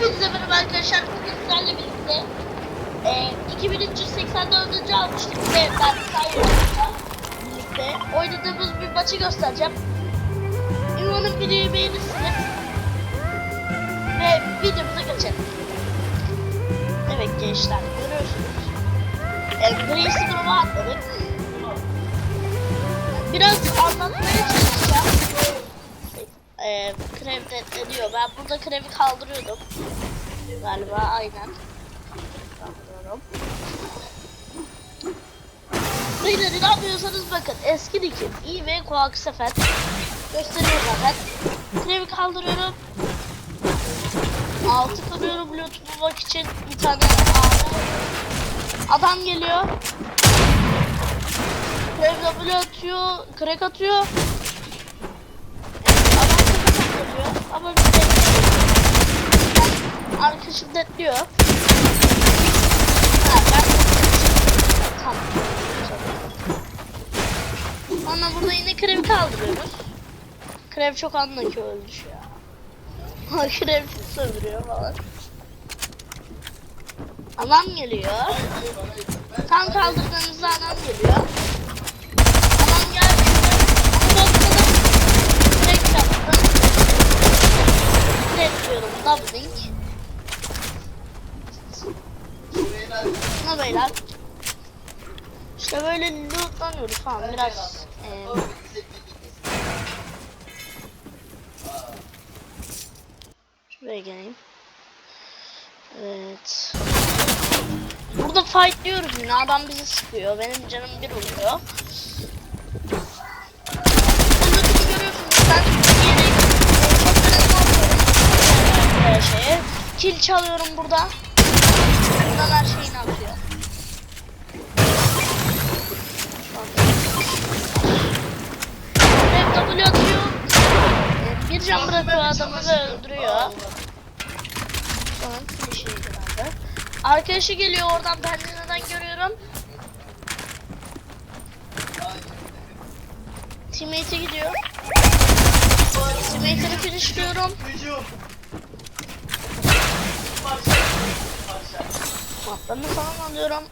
Hepinize merhaba arkadaşlar. Bugün sizlerle birlikte e, 2384. almıştık ve ben Sayır'la birlikte oynadığımız bir maçı göstereceğim. Umarım videoyu beğenirsiniz. Ve videomuza geçelim. Evet gençler görüyorsunuz. E, gri sınıfa atladık. Biraz anlatmaya çalışacağım. E, krem detleniyor. Ben burada kremi kaldırıyordum. Galiba aynen. Kaldırıyorum. Beyler inanmıyorsanız bakın eski dikim iyi ve kulak sefer gösteriyor zaten. Kremi kaldırıyorum. Altı kırıyorum bluetooth bulmak için bir tane. Adam geliyor. Krem W atıyor, crack atıyor. Adam crack atıyor ama bir de arkadaşım detliyor. Ha, ben Tamam. Sonra burada yine kremi kaldırıyoruz. Krem çok anla ki öldü şu ya. Ha krem söndürüyor falan. Adam geliyor. Tam kaldırdığımızda adam geliyor. Adam geldi. Ama bakmadan direkt yaptım. Direkt diyorum doubling. Ne beyler? İşte böyle falan biraz eee Şuraya geleyim. Evet. Burada fight diyoruz yine. Adam bizi sıkıyor. Benim canım bir oluyor. Bunu görüyorsunuz. Ben yeni e, şeye. Çalıyorum burada. Buradan her şeyini atıyor. Can bırakıyor adamı ve öldürüyor. Sonra finish'i herhalde. Arkadaşı geliyor oradan pencereden görüyorum. Teammate'e gidiyor. Teammate'ini finishliyorum. Matlarını falan alıyorum.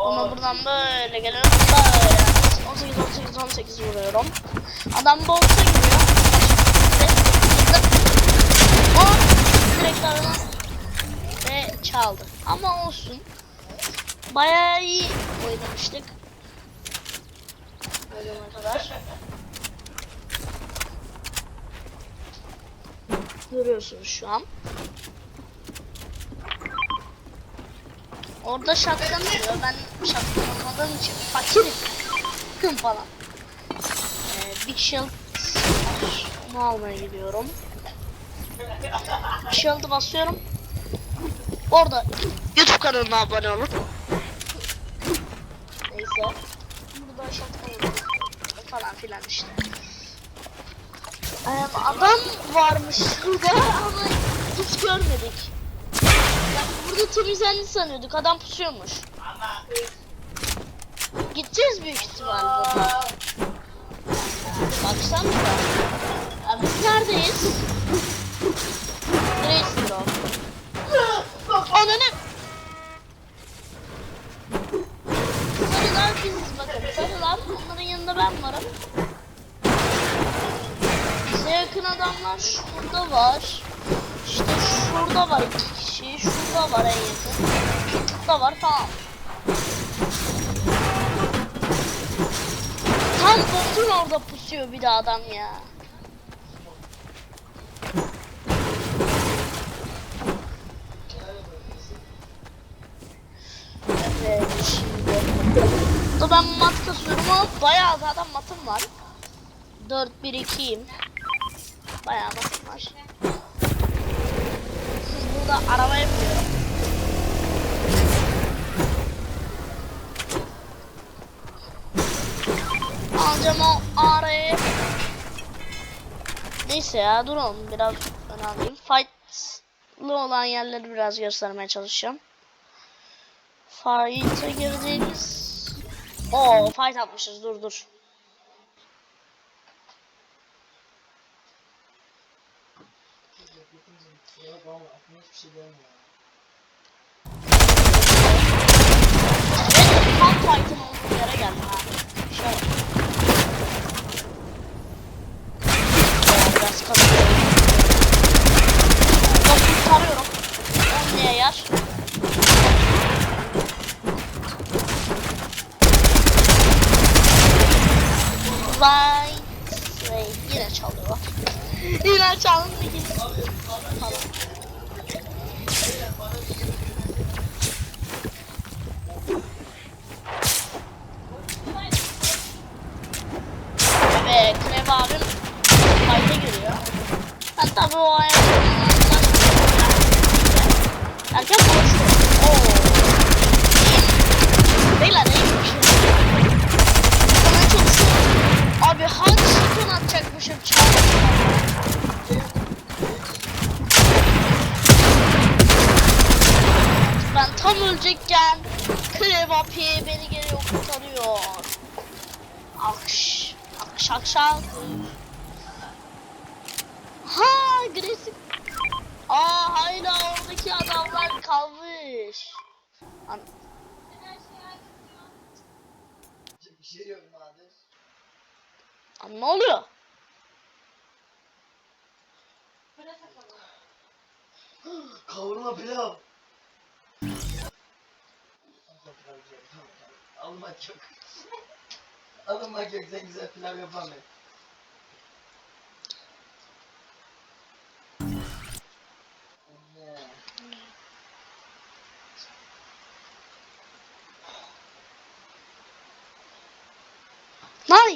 Ama buradan böyle geliyorum. Böyle. 18 18 18 vuruyorum. Adam bolta giriyor. O direkt aradan ve çaldı. Ama olsun. Bayağı iyi oynamıştık. Oynama kadar. Görüyorsunuz şu an. Orada diyor. Ben olmadığım için fakirim. Hım falan. Ee, Big Shield bunu almaya gidiyorum. Shield'ı basıyorum. Orada YouTube kanalına abone olun. Neyse. Burada shotgun falan filan işte. Ee, adam varmış burada ama hiç görmedik. Yani burada temizlendi sanıyorduk. Adam pusuyormuş. Gideceğiz büyük ihtimal burada. Baksana da. Ya biz neredeyiz? Nereyiz bro? Ananı! Sarılar biziz bakın. Sarılar. Onların yanında ben varım. Bize yakın adamlar şurada var. İşte şurada var iki kişi. Şurada var en yakın. Şurada var falan. Tam botun orada pusuyor bir de adam ya. Evet şimdi. Da ben mat kasıyorum ama bayağı zaten matım var. 4 1 2'yim. Bayağı matım var. Siz burada araba yapıyorum. Alacağım o arayı. Neyse ya duralım biraz alayım. Fight'lı olan yerleri biraz göstermeye çalışacağım. Fight'a girdiğimiz... Oo fight atmışız dur dur. Ve tam fight'ın olduğu yere geldim ha. Şöyle. Yine çalıyor. Yine çaldı. Tamam. Ve Krev abim fayda giriyor. Ben tabi o ayaklarından Erken konuşuyor. Oo. Beyler neymiş? Sana çalışıyor. Abi hangi şıkkın atacakmışım çağırdım. Ben tam ölecekken Krev abi beni geliyor kurtarıyor. Akş. Akş akşam. Ha agresif. Aa hala oradaki kalmış. An Bir şey Nadir. An ne oluyor? Kavurma pilav. Almak yok. Alınmak yok sen güzel pilav yapamayın.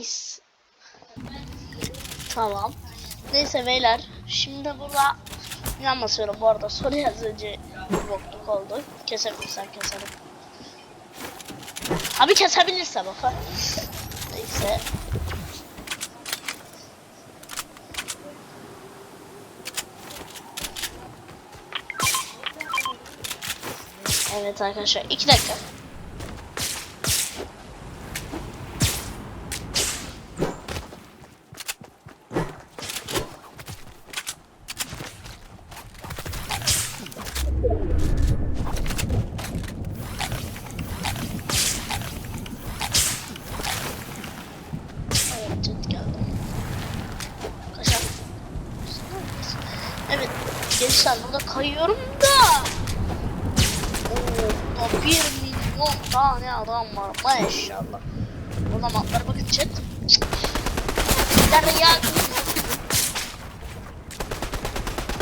Nice. Tamam. Neyse beyler. Şimdi burada yan basıyorum. Bu arada soru yazınca bokluk oldu. Kesebilirsen keserim. Abi kesebilirse bak. Neyse. Evet arkadaşlar iki dakika. Gençler burada kayıyorum da. Oo, bir milyon tane adam var maşallah. O zamanlar bakın chat. Nerede ya?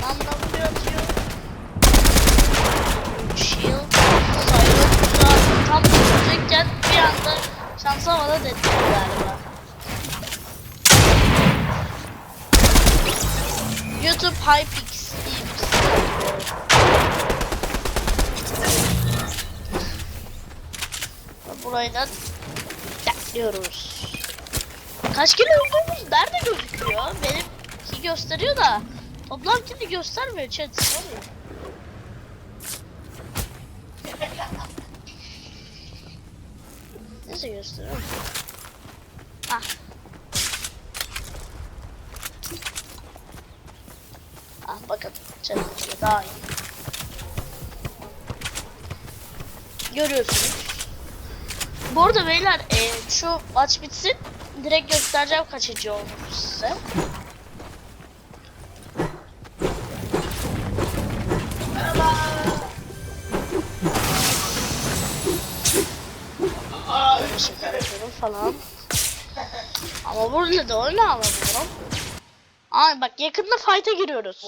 Lan da vuruyor atıyor. Shield. Sayılır. Tam vuracakken bir anda şansa bana dedi galiba. YouTube Hypix diye bir site. Da bekliyoruz. Kaç kilo olduğumuz nerede gözüküyor? Benimki gösteriyor da toplam kilo göstermiyor chat. Neyse gösteriyor. Ah. Ah bakın çatı daha iyi. Görüyorsunuz. Bu arada beyler e, şu maç bitsin direkt göstereceğim kaçıncı olduğunu size. Ederim falan. Ama burada da öyle alamıyorum. Ay bak yakında fight'a giriyoruz.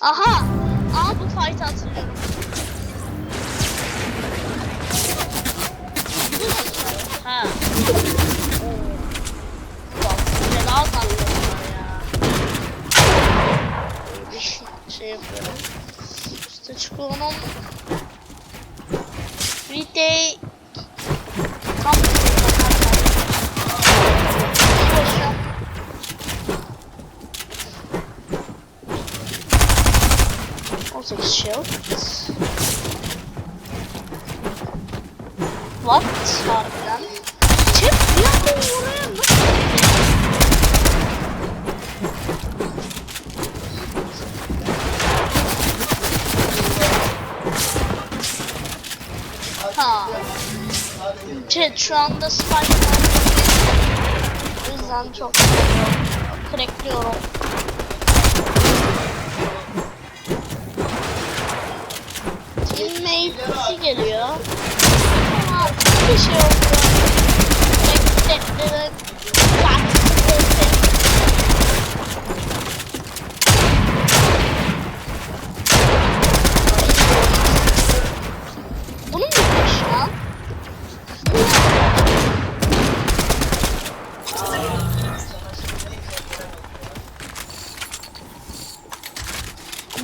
Aha! Aa bu fight'ı hatırlıyorum. Ha. Bak yine daha sanıyorum ya. Şey yapıyorum. Çıkıyorum. Bir de tam. Also. bak harbiden. Çek bir anda oraya nasıl Ha. Chat şu anda spike O yüzden çok crackliyorum. Teammate geliyor. Bir şey oldu. Bunu mu yapmış lan?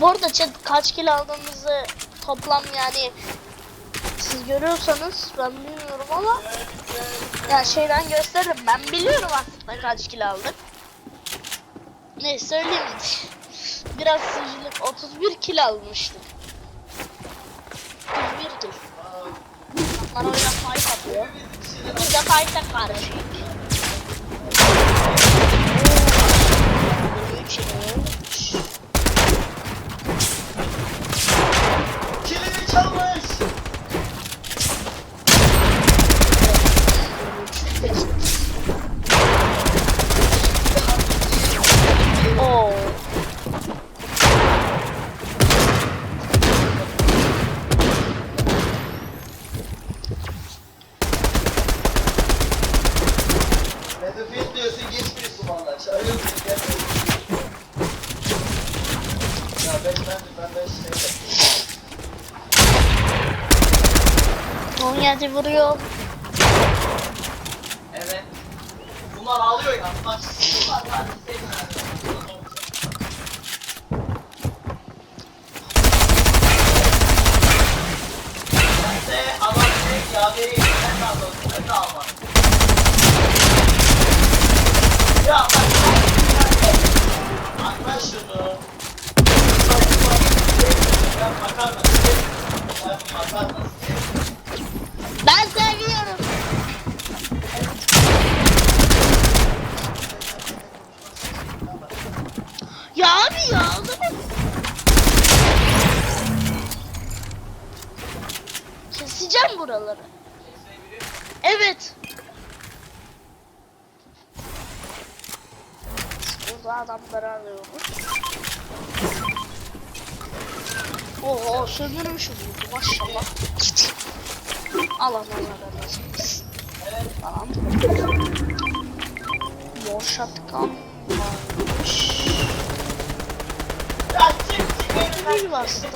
Bu arada chat kaç kilo aldığımızı toplam yani siz görüyorsanız ben bilmiyorum ama ya şeyden gösteririm ben biliyorum aslında kaç kilo aldık. Neyse söyleyeyim. Biraz sıcılık 31 kilo almıştık. 31 kilo. Onlar öyle fight atıyor. Biz de fight'a karşıyız. Üç, üç. Kilimi çalmış. Oo. Battlefield diyorsun geçmiyorsun valla. Çağırıyorum seni gel. Ya ben ben ben ben şey 17 vuruyor. Evet. Bunlar ağlıyor ya. Bak. Bunlar var. Ben de adam direkt yaveri sen de alıyorsun. Ben seviyorum. Ya abi ya zaman. Keseceğim buraları. Evet. Burada adamları arıyoruz. Oo sömürmüşüm maşallah. Al al al al al. Tamam. Mor şatkan varmış. Bir bastım.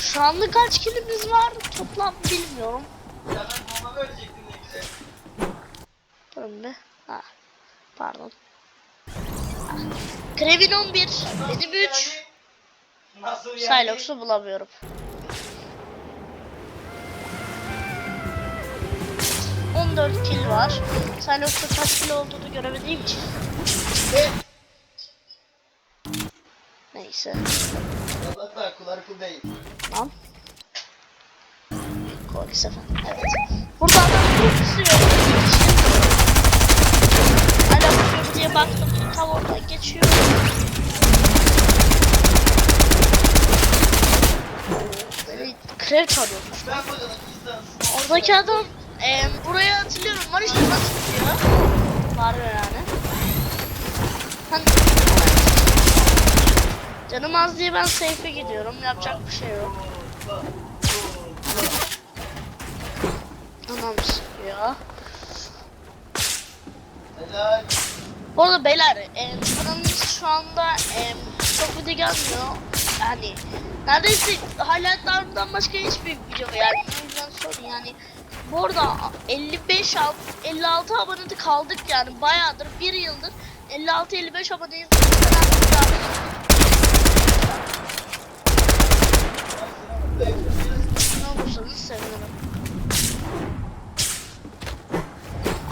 Şu anda kaç kilimiz var toplam bilmiyorum. Durun. Ha. Pardon. Krevin 11, benim 3. Nasıl yani? Silox'u bulamıyorum. ...14 kill var. Silox'ta kaç kill olduğunu göremediğim için. Ne? Neyse. Kulaklar kulak kul değil. Tamam. Kolis efendim. Evet. Burada adam çok tutuyor. Hala bakıyorum diye baktım. Tam oradan geçiyor. Kocaman insan. Oradaki adam e, buraya atılıyorum. Var işte nasıl tutuyor? Var yani. Hani, Canım az diye ben safe'e gidiyorum. Yapacak bir şey yok. Anam sıkıyor. Bu arada beyler, e, kanalımız şu anda e, çok video gelmiyor. Yani neredeyse highlightlardan başka hiçbir video yani. O yüzden sorun yani. Bu arada 55 al- 56 abonede kaldık yani bayağıdır bir yıldır 56-55 aboneyiz. Ne olursanız sevinirim.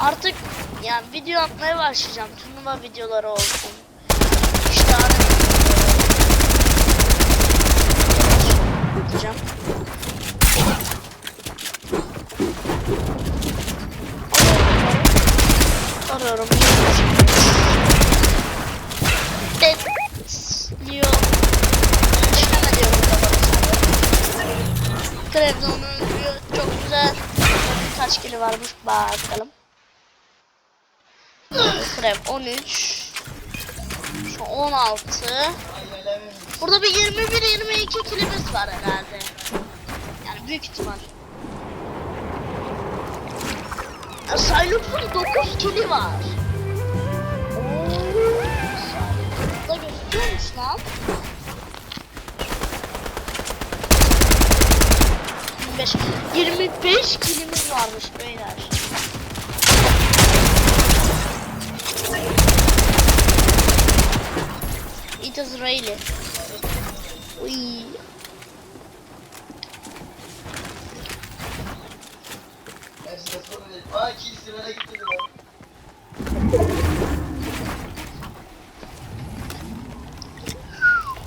Artık yani video atmaya başlayacağım. Turnuva videoları olsun. İşte ara atacağım. Arıyorum. Bekliyor. Çıkama diyorum da bana sadece. Krevde onu öldürüyor. Çok güzel. kaçıncı varmış bakalım. Krep 13. Şu 16. Ay öyle mi? Burada bir 21-22 kilimiz var herhalde. Yani büyük ihtimal. Ya Silox'un 9 kili var. Ooo. Silox'da gözüküyormuş lan. 25, 25 kilimiz varmış beyler. It is really. Uy.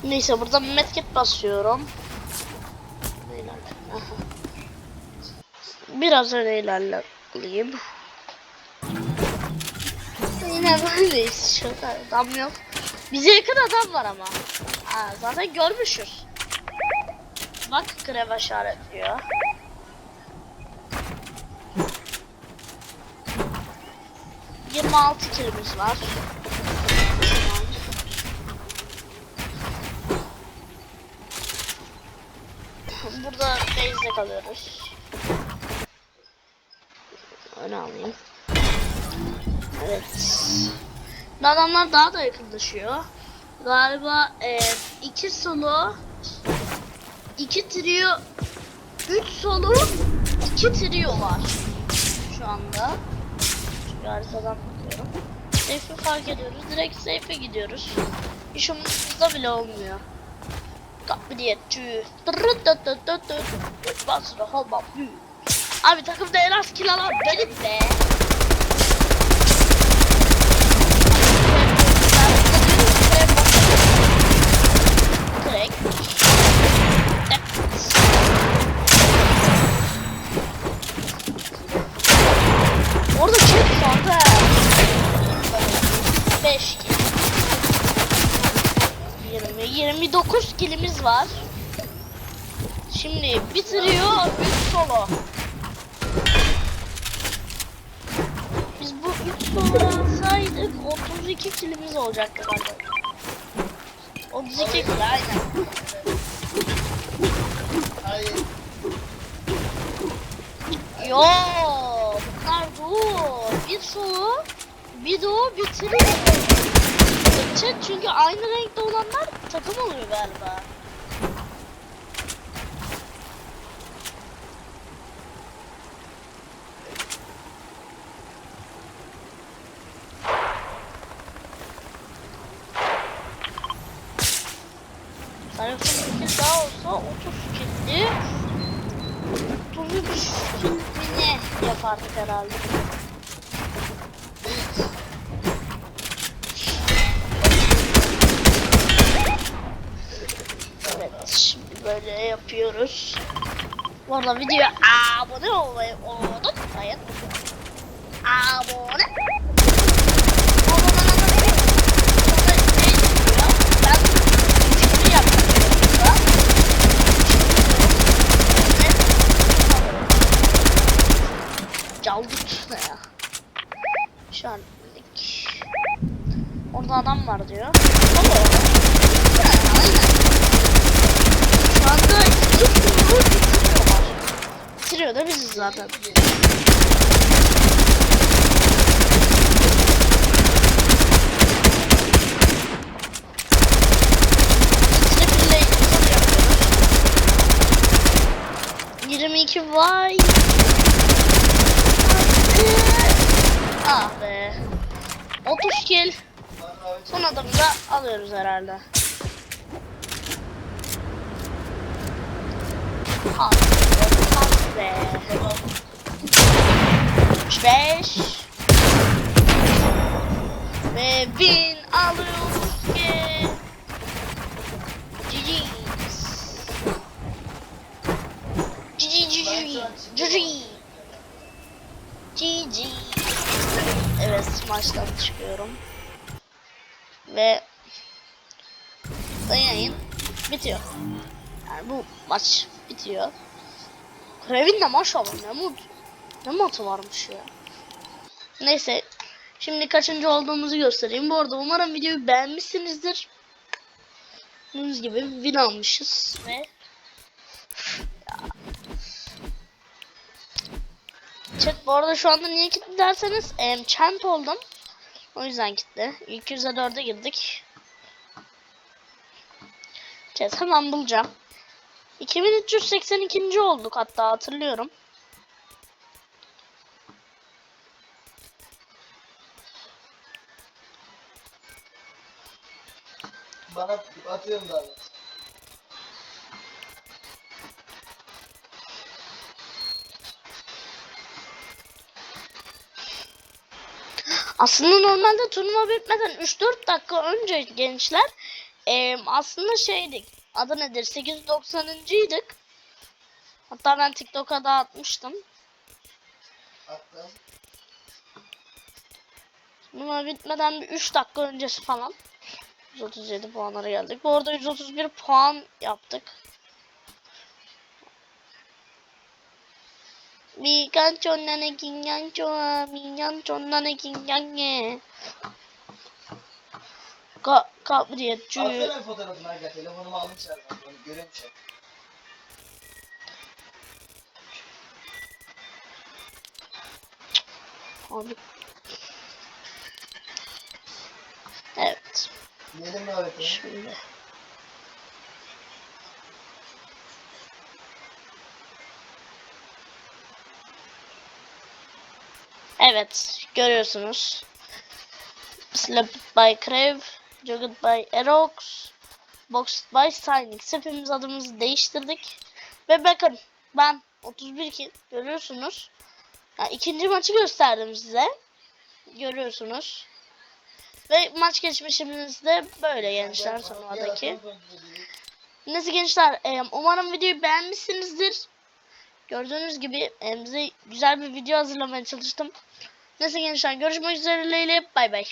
Neyse burada medkit basıyorum. Aha. Biraz öyle ilerleyeyim. Yine böyleyiz. Şurada adam yok. Bize yakın adam var ama. Aa, zaten görmüşüz. Bak grev işaretliyor. Yirmi altı kilimiz var. Burada base'de kalıyoruz. Öyle alayım. Evet. Adamlar daha da yakınlaşıyor. Galiba e, iki solo, iki trio, üç solo, iki trio var şu anda. Şu haritadan bakıyorum. Safe'i fark ediyoruz. Direkt safe'e gidiyoruz. Hiç umurumuzda bile olmuyor. Kabiliyetçi. Basra olmam. Abi takımda en az kill alan benim be. Orada çok fazla. 5 kill. 20, 29 kilimiz var. Şimdi bitiriyor 3 solo. Biz bu 3 solo alsaydık 32 kilimiz olacaktı galiba. 32 kil aynen. Hayır. Yo, bunlar dur. Bir solo, bir o bitiriyor. Chat çünkü aynı renkte olanlar takım oluyor galiba. Tarafın bir daha olsa 30 killi 33 kilini yapardık herhalde. Evet şimdi böyle yapıyoruz. Bu arada videoya abone olmayı unutmayın. Abone. Ben şimdi yapıyorum. Ne ya? Şu an dedik. Orada adam var diyor. Oo. Aynen. Şu anda iki turu bitiriyorlar. Bitiriyor da biziz zaten. Yapıyoruz. 22 vay. Ah be. 30 kill. Son adamı da alıyoruz herhalde. Ah be. Ah be. 5 Ve win alıyoruz ki. GG's. GG GG GG GG Evet maçtan çıkıyorum Ve da yayın bitiyor Yani bu maç bitiyor Krevin de maşallah Memut Ne matı varmış ya. Neyse. Şimdi kaçıncı olduğumuzu göstereyim. Bu arada umarım videoyu beğenmişsinizdir. Gördüğünüz gibi win almışız ve Chat bu arada şu anda niye kilitli derseniz em, champ oldum. O yüzden kilitli. İlk 100'e 4'e girdik. Chat hemen bulacağım. 2382. olduk hatta hatırlıyorum. Aslında normalde turnuva bitmeden 3-4 dakika önce gençler em, aslında şeydik. Adı nedir? 890'ıydık. Hatta ben TikTok'a da atmıştım. Turnuva bitmeden bir 3 dakika öncesi falan. 137 puanlara geldik. Bu arada 131 puan yaptık. Migan chonnane kinyan choa, minyan chonnane kinyan ye. Ka kabriyatçı. Atsana fotoğrafını Aga. Telefonumu aldım içeriden. Onu an. Abi. Evet. Yiyelim mi öğretmenim? Şimdi. Evet, görüyorsunuz. Slapped by Crave, Jogged by Erox, Boxed by Sinix. Hepimiz adımızı değiştirdik. Ve bakın ben 31 ki görüyorsunuz. Ya, ikinci maçı gösterdim size. Görüyorsunuz. Ve maç geçmişimiz de böyle gençler turnuvadaki. Neyse gençler e, umarım videoyu beğenmişsinizdir. Gördüğünüz gibi e, size güzel bir video hazırlamaya çalıştım. Neyse gençler görüşmek üzere. Bay bay.